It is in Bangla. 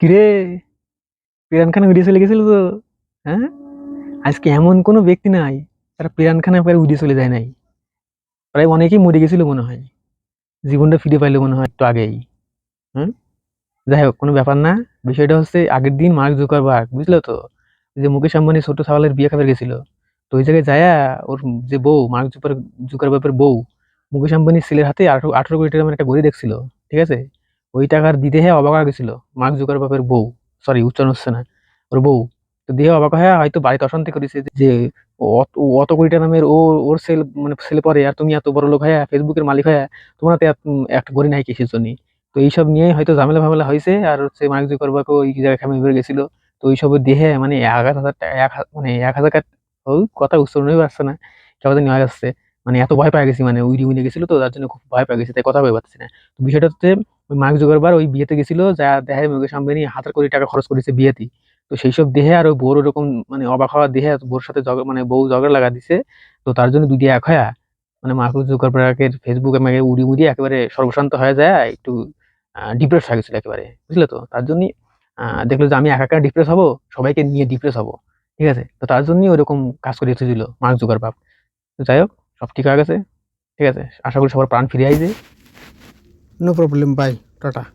কিরে? পিরান খান উড়িয়ে চলে গেছিল তো হ্যাঁ? আজকে এমন কোনো ব্যক্তি নাই তারা পিরান খানের পরে উড়িয়ে চলে যায় নাই। প্রায় অনেকেই মরে গেছিল মনে হয়। জীবনটা ফিরে পাইলো মনে হয় একটু আগেই, হুম? যাই হোক, কোনো ব্যাপার না। বিষয়টা হচ্ছে, আগের দিন মার্ক জুকারবার্গ, বুঝলো তো? যে মুকেশ আম্বানি ছোট সাওয়ালের বিয়ে খাবার গেছিল। তো ওই জায়গায় যায়া ওর যে বউ, মার্ক জুকার জুকারবার্গের বউ, মুকেশ আম্বানির ছেলের হাতে আঠারো আঠারো কোটি টাকার একটা ঘড়ি দেখছিল, ঠিক আছে? ওই টাকার দিতে হ্যাঁ অবাক গেছিল মার্ক জুকারবার্গের বউ সরি উচ্চারণ হচ্ছে না, ওর বউ। তো দিয়ে অবাক হয়ে হয়তো বাড়িতে অশান্তি করেছে যে অত, ও অত কোটি নামের ও ওর সেল মানে সেল পরে আর তুমি এত বড় লোক হয়ে, ফেসবুকের মালিক হয়ে, তোমার এত- একটা ঘড়ি নাই কিসের জন্য? তো এইসব নিয়ে হয়তো ঝামেলা ফামেলা হয়েছে, আর হচ্ছে মার্ক জুকারবার্গও ওই জায়গায় খামে বের গেছিল। তো ওইসবের দেহে মানে এক হাজার এক মানে এক হাজার কথা উচ্চারণই পারছে না জানি হয়ে যাচ্ছে। মানে এত ভয় পেয়ে গেছি মানে উইডি উইনে গেছিল তো, তার জন্য খুব ভয় পেয়ে গেছি, তাই কথা বলতে পারছি না। তো বিষয়টা হচ্ছে ওই মার্ক জুকারবার্গ ওই বিয়েতে গেছিল, যা দেখে মুকেশ আম্বানি হাজার কোটি টাকা খরচ করেছে বিয়েতে তো সেই সব দেহে আর ওই বউর ওরকম মানে অবাক হওয়া দেহে বউর সাথে মানে বউ ঝগড়া লাগা দিছে। তো তার জন্য দিয়ে এক হয়া মানে মার্ক জুকারবার্গের ফেসবুকে আমাকে উড়ি উড়ি একেবারে সর্বশান্ত হয়ে যায়, একটু ডিপ্রেস হয়ে গেছিল একেবারে, বুঝলে তো? তার জন্যই দেখল যে আমি একা একা ডিপ্রেস হব, সবাইকে নিয়ে ডিপ্রেস হব, ঠিক আছে? তো তার জন্যই ওরকম কাজ করে এসেছিল মার্ক তো যাই হোক, সব ঠিক হয়ে গেছে, ঠিক আছে? আশা করি সবার প্রাণ ফিরে আইছে નો પ્રોબ્લેમ બાય ટાટા